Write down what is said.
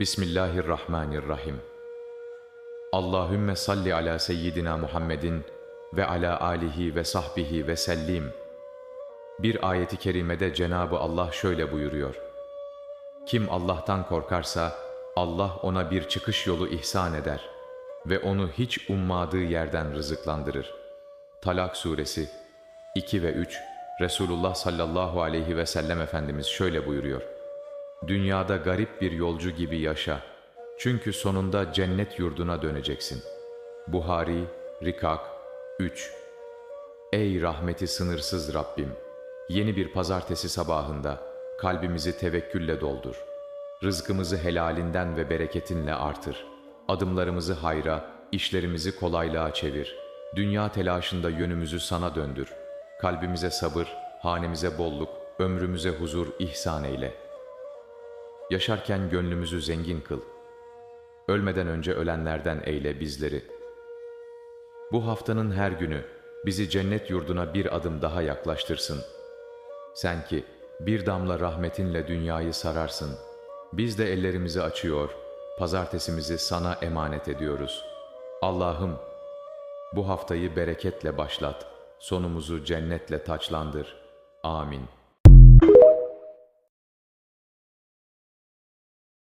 Bismillahirrahmanirrahim. Allahümme salli ala seyyidina Muhammedin ve ala alihi ve sahbihi ve sellim. Bir ayeti kerimede Cenabı Allah şöyle buyuruyor. Kim Allah'tan korkarsa Allah ona bir çıkış yolu ihsan eder ve onu hiç ummadığı yerden rızıklandırır. Talak suresi 2 ve 3 Resulullah sallallahu aleyhi ve sellem Efendimiz şöyle buyuruyor. Dünyada garip bir yolcu gibi yaşa. Çünkü sonunda cennet yurduna döneceksin. Buhari, Rikak 3 Ey rahmeti sınırsız Rabbim! Yeni bir pazartesi sabahında kalbimizi tevekkülle doldur. Rızkımızı helalinden ve bereketinle artır. Adımlarımızı hayra, işlerimizi kolaylığa çevir. Dünya telaşında yönümüzü sana döndür. Kalbimize sabır, hanemize bolluk, ömrümüze huzur ihsan eyle. Yaşarken gönlümüzü zengin kıl. Ölmeden önce ölenlerden eyle bizleri. Bu haftanın her günü bizi cennet yurduna bir adım daha yaklaştırsın. Sen ki bir damla rahmetinle dünyayı sararsın. Biz de ellerimizi açıyor, pazartesimizi sana emanet ediyoruz. Allah'ım bu haftayı bereketle başlat, sonumuzu cennetle taçlandır. Amin.